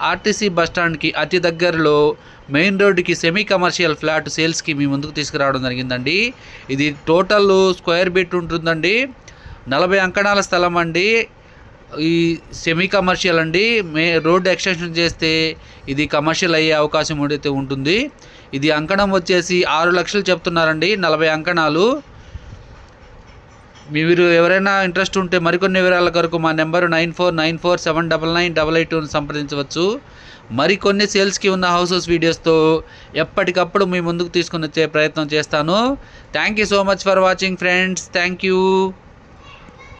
RTC బస్టాండ్కి అతి దగ్గరలో main రోడ్డుకి సెమీ కమర్షియల్ ఫ్లాట్ సేల్స్కి మీ ముందుకు తీసుకురావడం జరిగిందండి. ఇది టోటల్ స్క్వేర్ బీట్ ఉంటుందండి. నలభై అంకణాల స్థలం అండి. ఈ సెమీ కమర్షియల్ అండి. మే రోడ్ ఎక్స్టెన్షన్ చేస్తే ఇది కమర్షియల్ అయ్యే అవకాశం అయితే ఉంటుంది. ఇది అంకణం వచ్చేసి ఆరు లక్షలు చెప్తున్నారండి. నలభై అంకణాలు. మీరు ఎవరైనా ఇంట్రెస్ట్ ఉంటే మరికొన్ని వివరాల కొరకు మా number nine four nine four seven double nine double eight టూను సంప్రదించవచ్చు. మరికొన్ని సేల్స్కి ఉన్న హౌసెస్ వీడియోస్తో ఎప్పటికప్పుడు మీ ముందుకు తీసుకుని వచ్చే ప్రయత్నం చేస్తాను. Thank you so much for watching friends. Thank you